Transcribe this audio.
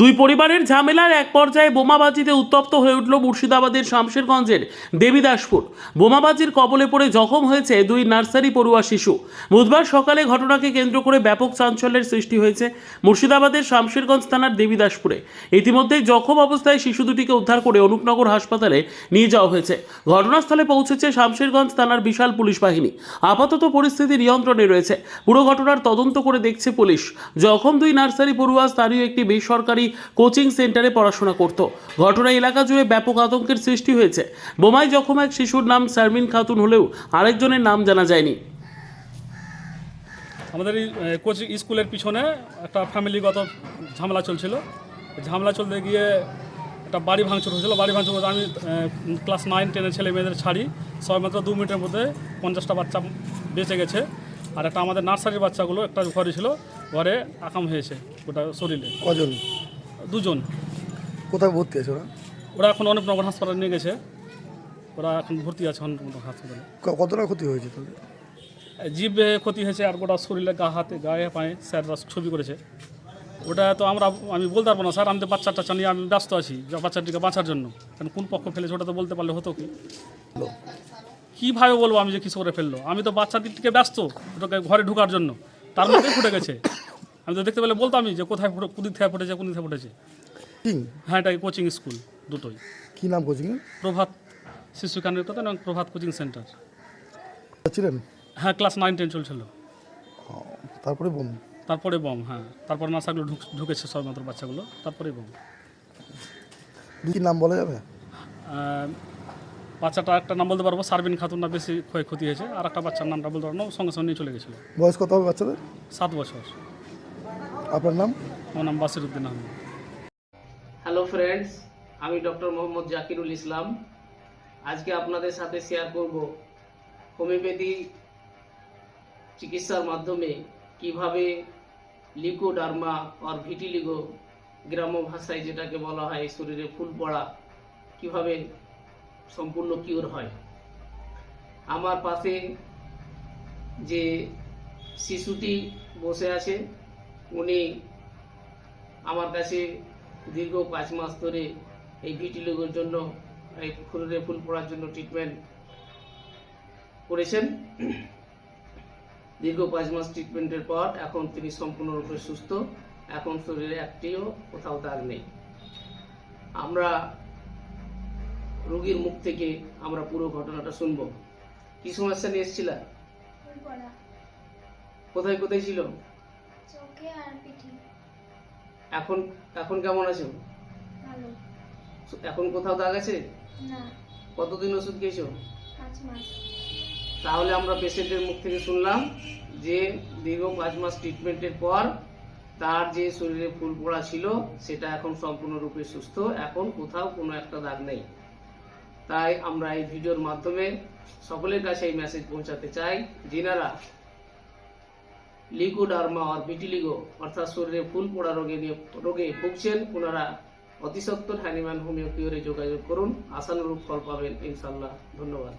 দুই পরিবারের ঝামেলার এক পর্যায়ে বোমাবাজিতে উত্তপ্ত হয়ে উঠল মুর্শিদাবাদের শামশেরগঞ্জের দেবীদাসপুর। বোমাবাজির কবলে পড়ে জখম হয়েছে দুই নার্সারি পড়ুয়া শিশু। বুধবার সকালে ঘটনাকে কেন্দ্র করে ব্যাপক চাঞ্চল্যের সৃষ্টি হয়েছে মুর্শিদাবাদের শামশেরগঞ্জ থানার দেবীদাসপুরে। ইতিমধ্যেই জখম অবস্থায় শিশু দুটিকে উদ্ধার করে অনুপনগর হাসপাতালে নিয়ে যাওয়া হয়েছে। ঘটনাস্থলে পৌঁছেছে শামশেরগঞ্জ থানার বিশাল পুলিশ বাহিনী। আপাতত পরিস্থিতি নিয়ন্ত্রণে রয়েছে। পুরো ঘটনার তদন্ত করে দেখছে পুলিশ। জখম দুই নার্সারি পড়ুয়া স্থানীয় একটি বেসরকারি কোচিং সেন্টারে পড়াশোনা করত। ঘটনা এলাকা জুড়ে ব্যাপক আতঙ্কের সৃষ্টি হয়েছে। বোমায় জখম এক শিশুর নাম শারমিন খাতুন হলেও আরেকজনের নাম জানা যায়নি। আমাদের এই কোচিং স্কুলের পিছনে একটা ফ্যামিলিগত ঝামেলা চলছিল। ঝামেলা চলতে গিয়ে একটা বাড়ি ভাঙচুর হয়েছিল। বাড়ি ভাঙচুর করতে আমি ক্লাস নাইন টেনের ছেলে মেয়েদের ছাড়ি। সবাই মাত্র দু মিনিটের মধ্যে পঞ্চাশটা বাচ্চা বেঁচে গেছে। আর একটা আমাদের নার্সারির বাচ্চাগুলো একটা ঘরে ছিল। ঘরে আকাম হয়েছে ওটা শরীরে। কজন? দুজন। কোথায় ভর্তি আছে ওরা? ওরা এখন অনেকনগর হাসপাতালে নিয়ে গেছে। ওরা এখন ভর্তি আছে হাসপাতালে। কতটা ক্ষতি হয়েছে তাদের? জীবে ক্ষতি হয়েছে আর গোটা শরীরে গা হাতে গায়ে পায়ে স্যাররা ছবি করেছে। ওটা তো আমরা আমি বলতে পারব না স্যার আমি তো বাচ্চা টাচ্চা নিয়ে আমি ব্যস্ত আছি বাচ্চাটিকে বাঁচার জন্য। কারণ কোন পক্ষ ফেলেছে ওটা তো বলতে পারলে হতো কি। কীভাবে বলব আমি যে কিছু করে ফেলল? আমি তো বাচ্চাটিকে ব্যস্ত ওটাকে ঘরে ঢোকার জন্য। তার মধ্যেই ফুটে গেছে। আমি তো দেখতে পেলে বলতামই যে কোথায় ফুটে কোন থেকে ফুটেছে কোন দিক থেকে ফুটেছে। হ্যাঁ এটা কোচিং স্কুল দুটোই। কি নাম কোচিং প্রভাত শিশু কান্ডের এবং প্রভাত কোচিং সেন্টার ছিলেন হ্যাঁ ক্লাস নাইন টেন চলছিল। তারপরে বোম? তারপরে বম হ্যাঁ। তারপর নাসাগুলো ঢুক ঢুকেছে সবেমাত্র বাচ্চাগুলো তারপরে বম। কি নাম বলা যাবে? বাচ্চাটা একটা নাম বলতে পারব সারবিন খাতুন না বেশি ক্ষয়ক্ষতি হয়েছে। আর একটা বাচ্চার নামটা বলতে পারব সঙ্গে সঙ্গে নিয়ে চলে গেছিল। বয়স কত হবে বাচ্চাদের? সাত বছর। আপনার নাম? আমার নাম বাসির উদ্দিন আহমেদ। হ্যালো ফ্রেন্ডস আমি ডক্টর মোহাম্মদ জাকিরুল ইসলাম। আজকে আপনাদের সাথে শেয়ার করব হোমিওপ্যাথি চিকিৎসার মাধ্যমে কীভাবে লিকোডার্মা আর ভিটিলিগো গ্রাম্য ভাষায় যেটাকে বলা হয় শরীরে ফুল পড়া কীভাবে সম্পূর্ণ কিওর হয়। আমার পাশে যে শিশুটি বসে আছে উনি আমার কাছে দীর্ঘ পাঁচ মাস ধরে এই ভিটিলোগের জন্য এই শরীরে ফুল পড়ার জন্য ট্রিটমেন্ট করেছেন। দীর্ঘ পাঁচ মাস ট্রিটমেন্টের পর এখন তিনি সম্পূর্ণরূপে সুস্থ। এখন শরীরে একটিও কোথাও দাগ নেই। আমরা রোগীর মুখ থেকে আমরা পুরো ঘটনাটা শুনব। কি সমস্যা নিয়ে এসেছিলা? কোথায় কোথায় ছিল? আর পিঠে। এখন এখন কেমন আছো? ভালো। এখন কোথাও দাগ আছে? না। কতদিন ওষুধ খেয়েছো? পাঁচ মাস। তাহলে আমরা পেশেন্টের মুখ থেকে শুনলাম যে দীর্ঘ পাঁচ মাস ট্রিটমেন্টের পর তার যে শরীরে ফুল পড়া ছিল সেটা এখন সম্পূর্ণরূপে সুস্থ। এখন কোথাও কোনো একটা দাগ নেই। তাই আমরা এই ভিডিওর মাধ্যমে সকলের কাছে এই মেসেজ পৌঁছাতে চাই। যিনারা লিকুডার্মা আর ভিটিলিগো অর্থাৎ শরীরে ফুল পোড়া রোগে রোগে ভুগছেন, ওনারা অতিসত্বর হ্যানিম্যান হোমিওপিওরে যোগাযোগ করুন। আশানুরূপ ফল পাবেন ইনশাল্লাহ ধন্যবাদ।